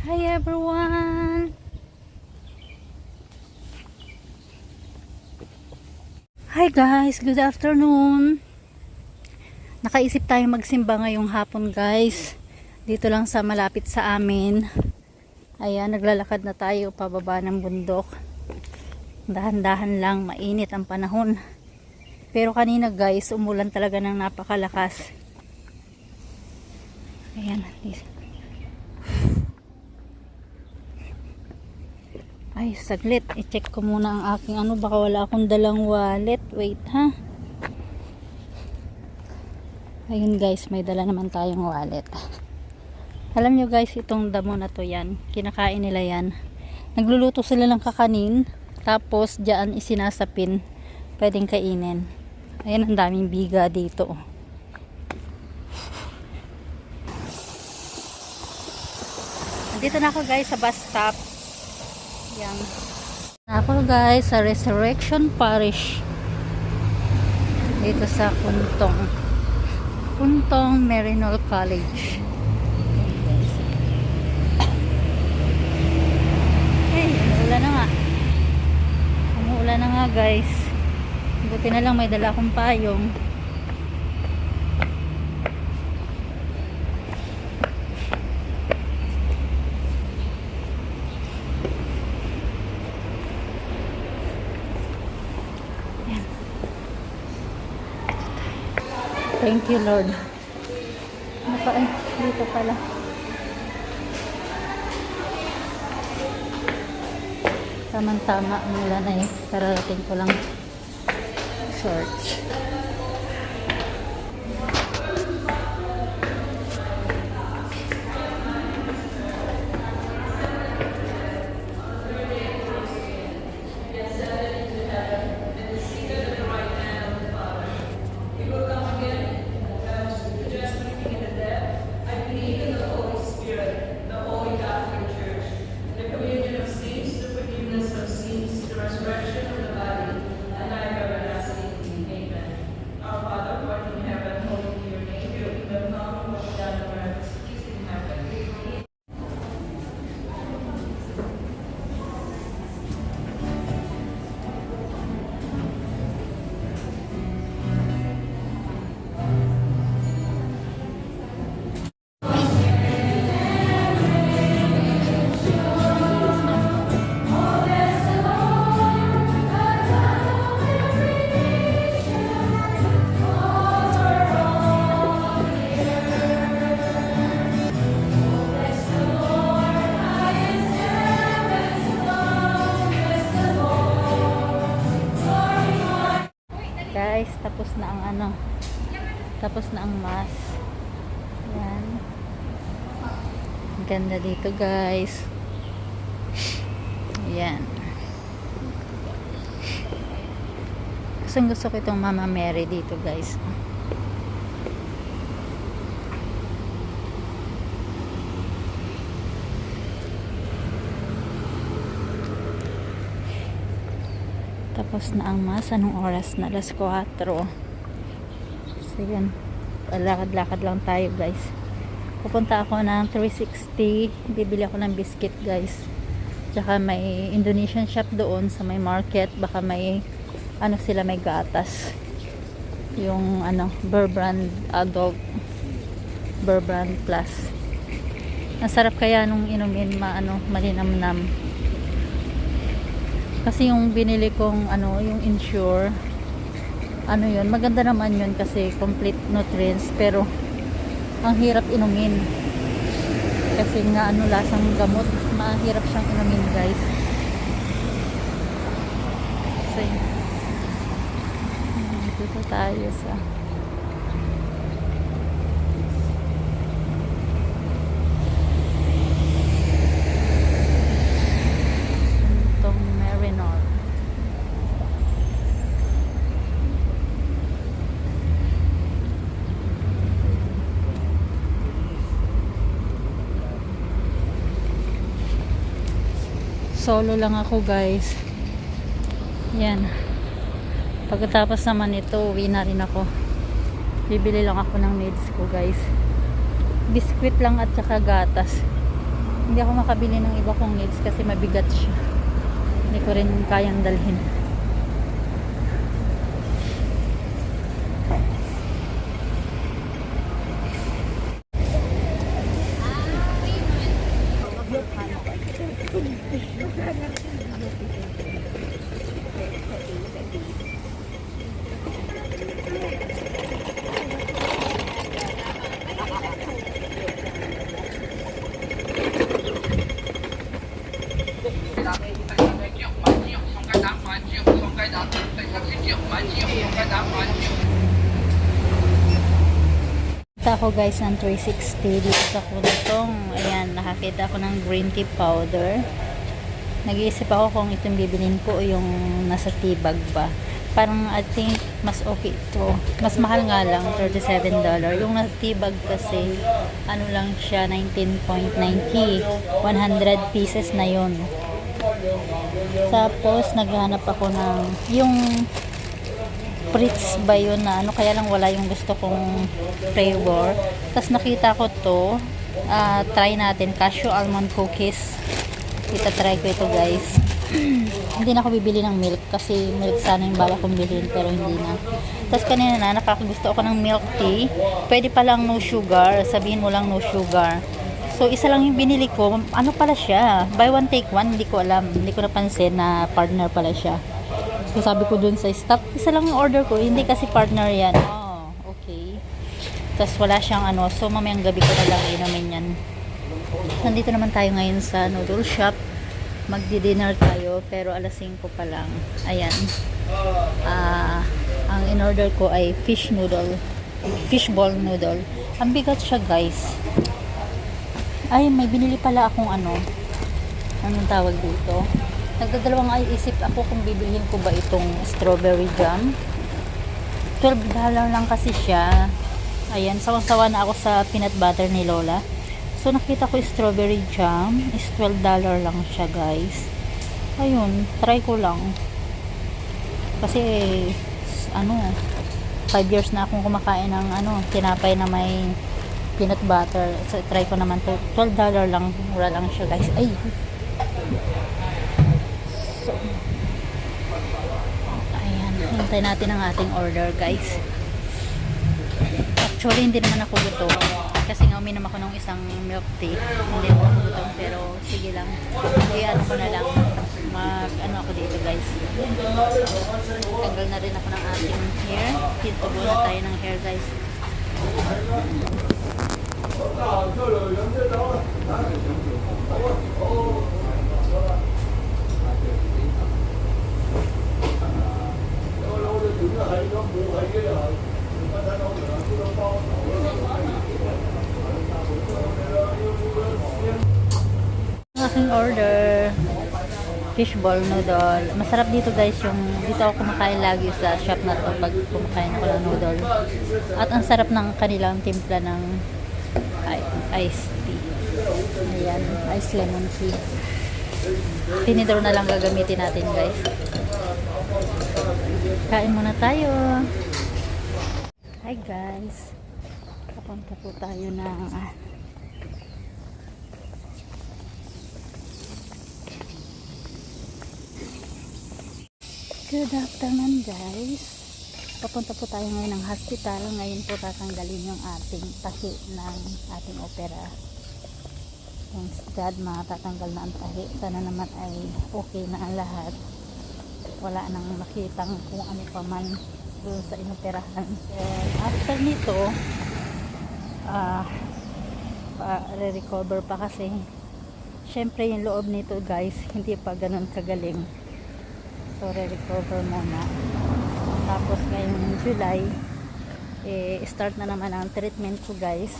Hi everyone! Hi guys! Good afternoon! Nakaisip tayong magsimba ngayong hapon guys. Dito lang sa malapit sa amin. Ayan, naglalakad na tayo pababa ng bundok. Dahan-dahan lang, mainit ang panahon. Pero kanina guys, umulan talaga ng napakalakas. Ayan, this- Ay, saglit. I-check ko muna ang aking ano. Baka wala akong dalang wallet. Wait, ha? Ayun guys, may dala naman tayong wallet. Alam nyo guys, itong damo na to yan. Kinakain nila yan. Nagluluto sila ng kakanin. Tapos, dyan isinasapin. Pwedeng kainin. Ayan, ang daming biga dito. Dito na ako guys sa bus stop. Yan. Ako guys sa Resurrection Parish. Dito sa Puntong. Puntong Marinol College. Ay, umuulan na nga. Umuulan na nga guys. Buti na lang may dala akong payong. Thank you, Lord. Ano pa? Dito pala. Tamang-tama ang ulan ay kararating ko lang search. Tapos na ang mass. Yan. Ganda dito, guys. Yan. Gustong gusto ko itong Mama Mary dito, guys. Tapos na ang mas. Anong oras na? Alas 4. So, yun. Lakad-lakad lang tayo, guys. Pupunta ako ng 360. Bibili ako ng biscuit, guys. Tsaka may Indonesian shop doon sa may market. Baka may, ano sila, may gatas. Yung, ano, Burbrand Adult. Burbrand Plus. Nasarap kaya nung inumin, ma, ano, malinamnam. Kasi yung binili kong ano, yung insure, ano yun, maganda naman yun kasi complete nutrients pero ang hirap inumin. Kasi nga ano, lasang gamot, mahirap siyang inumin guys. Hmm, dito tayo sa Solo lang ako guys. Yan. Pagkatapos naman ito, uwi na rin ako. Bibili lang ako ng needs ko guys. Biskwit lang at saka gatas. Hindi ako makabili ng iba kong nails kasi mabigat siya. Hindi ko rin kayang dalhin. Kita ko guys ng 360 dito sa kulitong. Ayan, nakakita ako ng green tea powder. Nag-iisip ako kung itong bibilin ko yung nasa tibag ba. Parang I think mas okay ito. Mas mahal nga lang, $37. Yung nasa tibag kasi, ano lang siya, 19.90. 100 pieces na yon Tapos, naghanap ako ng, yung Fritz ba yun na ano, kaya lang wala yung gusto kong flavor. Tapos nakita ko to, ah, try natin, cashew almond cookies. Kita try ko ito guys. hindi na ako bibili ng milk kasi milk sana yung bala kong bilhin pero hindi na. Tapos kanina na nakakagusto ako ng milk tea. Pwede pa lang no sugar, sabihin mo lang no sugar. So isa lang yung binili ko, ano pala siya? Buy one take one, hindi ko alam. Hindi ko napansin na partner pala siya. So sabi ko dun sa staff, isa lang yung order ko, hindi kasi partner yan. Oh, okay. Tapos wala siyang ano, so mamayang gabi ko na lang inumin yan. Nandito naman tayo ngayon sa noodle shop. Magdi-dinner tayo, pero alas 5 pa lang. Ayan. Ah, ang in-order ko ay fish noodle. Fishball noodle. Ang bigat siya, guys. Ay, may binili pala akong ano. Anong tawag dito? Nagdadalawang ay isip ako kung bibilhin ko ba itong strawberry jam. 12 dollar lang kasi siya. Ayan, sawang-sawa na ako sa peanut butter ni Lola. So, nakita ko strawberry jam. Is 12 dollar lang siya, guys. Ayun, try ko lang. Kasi, ano, 5 years na akong kumakain ng ano, tinapay na may peanut butter. So, try ko naman to. 12 dollar lang. Mura lang siya, guys. Ay, So, ayan, hintay natin ang ating order, guys. Actually, hindi naman ako gutom. Kasi nga uminom ako ng isang milk tea. Hindi ako gutom, pero sige lang. Ay, ano ko na lang. Mag, ano ako dito, guys. Tanggal na rin ako ng ating hair. Tintubo na tayo ng hair, guys. Ang aking order fishball noodle. Masarap dito guys yung dito ako kumakain lagi sa shop na to pag kumakain ako ng noodle. At ang sarap ng kanilang timpla ng iced tea. Ayan, iced lemon tea. Tinidor na lang gagamitin natin guys. Kain muna tayo. Hi guys. Papunta po tayo ng Good afternoon guys. Papunta po tayo ngayon ng hospital. Ngayon po tatanggalin yung ating tahi ng ating opera. Thanks God, matatanggal na ang tahi. Sana naman ay okay na ang lahat. Wala nang makitang kung ano pa man doon sa inoperahan. And after nito, ah, pa re-recover pa kasi syempre yung loob nito guys, hindi pa ganun kagaling. So, re-recover muna. Tapos, ngayong July, eh, start na naman ang treatment ko, guys.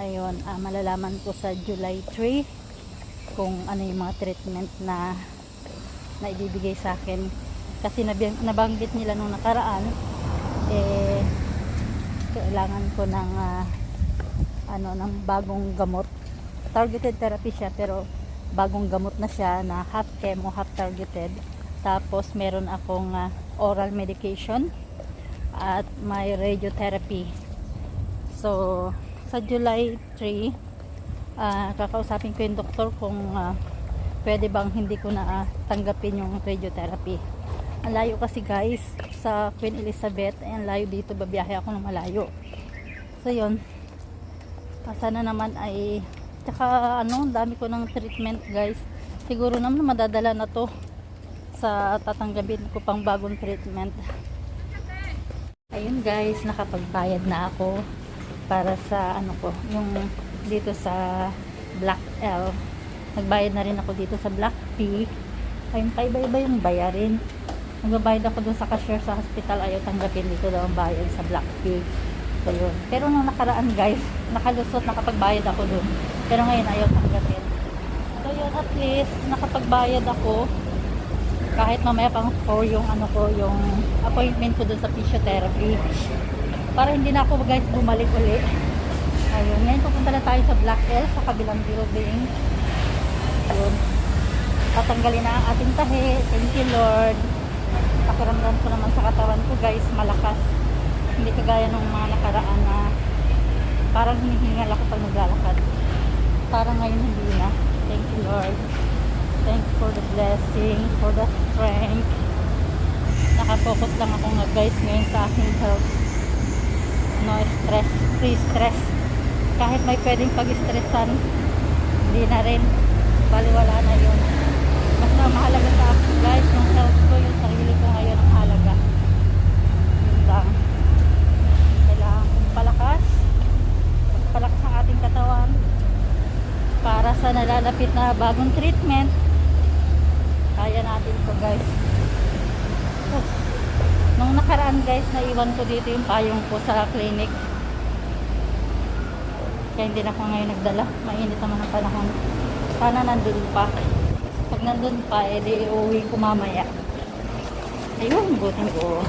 Ayun, ah, malalaman ko sa July 3 kung ano yung mga treatment na na ibibigay sa akin. Kasi nabanggit nila nung nakaraan, eh, kailangan ko ng ah, ano, ng bagong gamot. Targeted therapy siya, pero bagong gamot na siya na half chemo, half targeted. Tapos meron akong ah, oral medication at may radiotherapy. So sa July 3 ah, kakausapin ko yung doktor kung ah, pwede bang hindi ko na ah, tanggapin yung radiotherapy. Ang layo kasi guys sa Queen Elizabeth, ay ang layo dito, babiyahe ako ng malayo. So yun, Ah, sana naman ay tsaka ano, dami ko ng treatment guys. Siguro naman madadala na to sa tatanggapin ko pang bagong treatment. Ayun guys, nakapagbayad na ako para sa ano ko, yung dito sa Black L. Nagbayad na rin ako dito sa Black P. Ayun, paiba-iba yung bayarin. Nagbabayad ako dun sa cashier sa hospital, ayaw tanggapin dito daw ang bayad sa Black P. So yun. Pero nung nakaraan guys, nakalusot, nakapagbayad ako dun. Pero ngayon ayaw tanggapin. So yun, at least, nakapagbayad ako kahit mamaya pang for yung ano ko, yung appointment ko dun sa physiotherapy. Para hindi na ako guys bumalik uli. Ayun, ngayon pupunta na tayo sa Black L sa kabilang building. Yun. Tatanggalin na ang ating tahi. Thank you Lord. Pakiramdam ko naman sa katawan ko guys, malakas. Hindi kagaya ng mga nakaraan na parang hinihingal ako pag naglalakad. Parang ngayon hindi na. Thank you Lord. Thank you for the blessing, for the strength. Nakafocus lang ako nga guys ngayon sa aking health. No stress, free stress. Kahit may pwedeng pag-stressan, hindi na rin. Baliwala na yun. Mas na mahalaga sa akin guys, yung health ko, yung sarili ko ngayon ang halaga. Yun lang. Kailangan palakas. Palakas ang ating katawan para sa nalalapit na bagong treatment kaya natin to guys Oh. nung nakaraan guys naiwan ko dito yung payong ko sa clinic kaya hindi na ako ngayon nagdala mainit naman ang panahon sana nandun pa. Pag nandun pa edi uuwi ko mamaya. Ayun buting ko